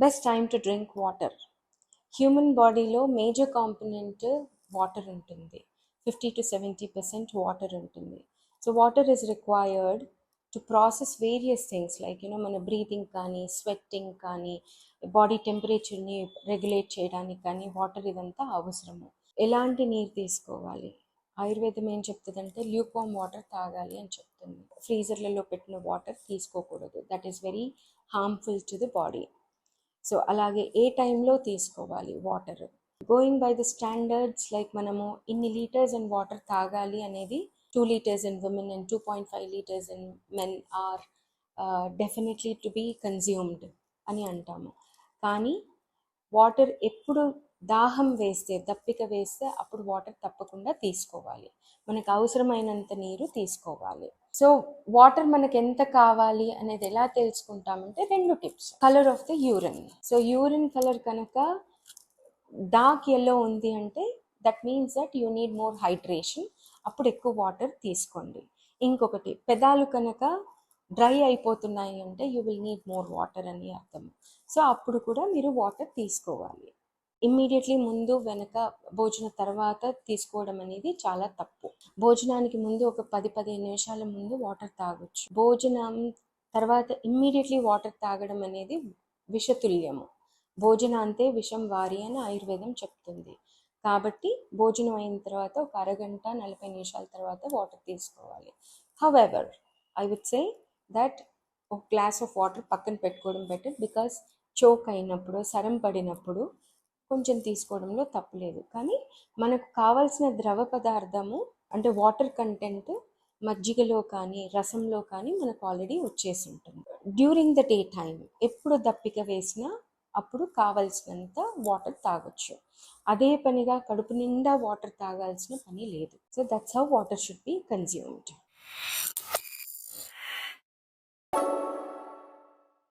Best time to drink water. Human బాడీలో major component water ఉంటుంది. Fifty to seventy percent water ఉంటుంది. So water is required to process various things like you know మన breathing కానీ sweating కానీ body టెంపరేచర్ని regulate చేయడానికి కానీ water ఇదంతా అవసరము. ఎలాంటి నీరు తీసుకోవాలి? ఆయుర్వేదం ఏం చెప్తుందంటే ల్యూకామ్ వాటర్ తాగాలి అని చెప్తుంది. ఫ్రీజర్లలో పెట్టిన వాటర్ తీసుకోకూడదు. That is very harmful to the body. So అలాగే ఏ టైంలో తీసుకోవాలి water going by the standards like మనము ఇన్ని లీటర్స్ అండ్ వాటర్ తాగాలి అనేది two litres in women and two point five litres in men are definitely to be consumed అని అంటాము. కానీ వాటర్ ఎప్పుడు దాహం వేస్తే దప్పిక వేస్తే అప్పుడు వాటర్ తప్పకుండా తీసుకోవాలి. మనకు అవసరమైనంత నీరు తీసుకోవాలి. సో వాటర్ మనకు ఎంత కావాలి అనేది ఎలా తెలుసుకుంటామంటే రెండు tips. Colour of the urine so urine colour కనుక డార్క్ ఎల్లో ఉంది అంటే that means that you need more hydration అప్పుడు ఎక్కువ వాటర్ తీసుకోండి. ఇంకొకటి పెదాలు కనుక డ్రై అయిపోతున్నాయి అంటే you will need more water అని అర్థం. సో అప్పుడు కూడా మీరు వాటర్ తీసుకోవాలి. ఇమ్మీడియట్లీ ముందు వెనక భోజన తర్వాత తీసుకోవడం అనేది చాలా తప్పు. భోజనానికి ముందు ఒక పది పదిహేను నిమిషాల ముందు వాటర్ తాగొచ్చు. భోజనం తర్వాత ఇమ్మీడియట్లీ వాటర్ తాగడం అనేది విషతుల్యము. భోజనాంతే విషం వారి అని ఆయుర్వేదం చెప్తుంది. కాబట్టి భోజనం అయిన తర్వాత ఒక అరగంట నలభై నిమిషాల తర్వాత వాటర్ తీసుకోవాలి. However I would say that ఒక గ్లాస్ ఆఫ్ వాటర్ పక్కన పెట్టుకోవడం బెటర్ బికాస్ చోక్ అయినప్పుడు సరం పడినప్పుడు కొంచెం తీసుకోవడంలో తప్పులేదు. కానీ మనకు కావాల్సిన ద్రవ పదార్థము అంటే వాటర్ కంటెంట్ మజ్జిగలో కానీ రసంలో కానీ మనకు ఆల్రెడీ వచ్చేసి ఉంటుంది. డ్యూరింగ్ ద డే టైం ఎప్పుడు దప్పిక వేసినా అప్పుడు కావాల్సినంత వాటర్ తాగొచ్చు. అదే పనిగా కడుపు నిండా వాటర్ తాగాల్సిన పని లేదు. So that's how water should be consumed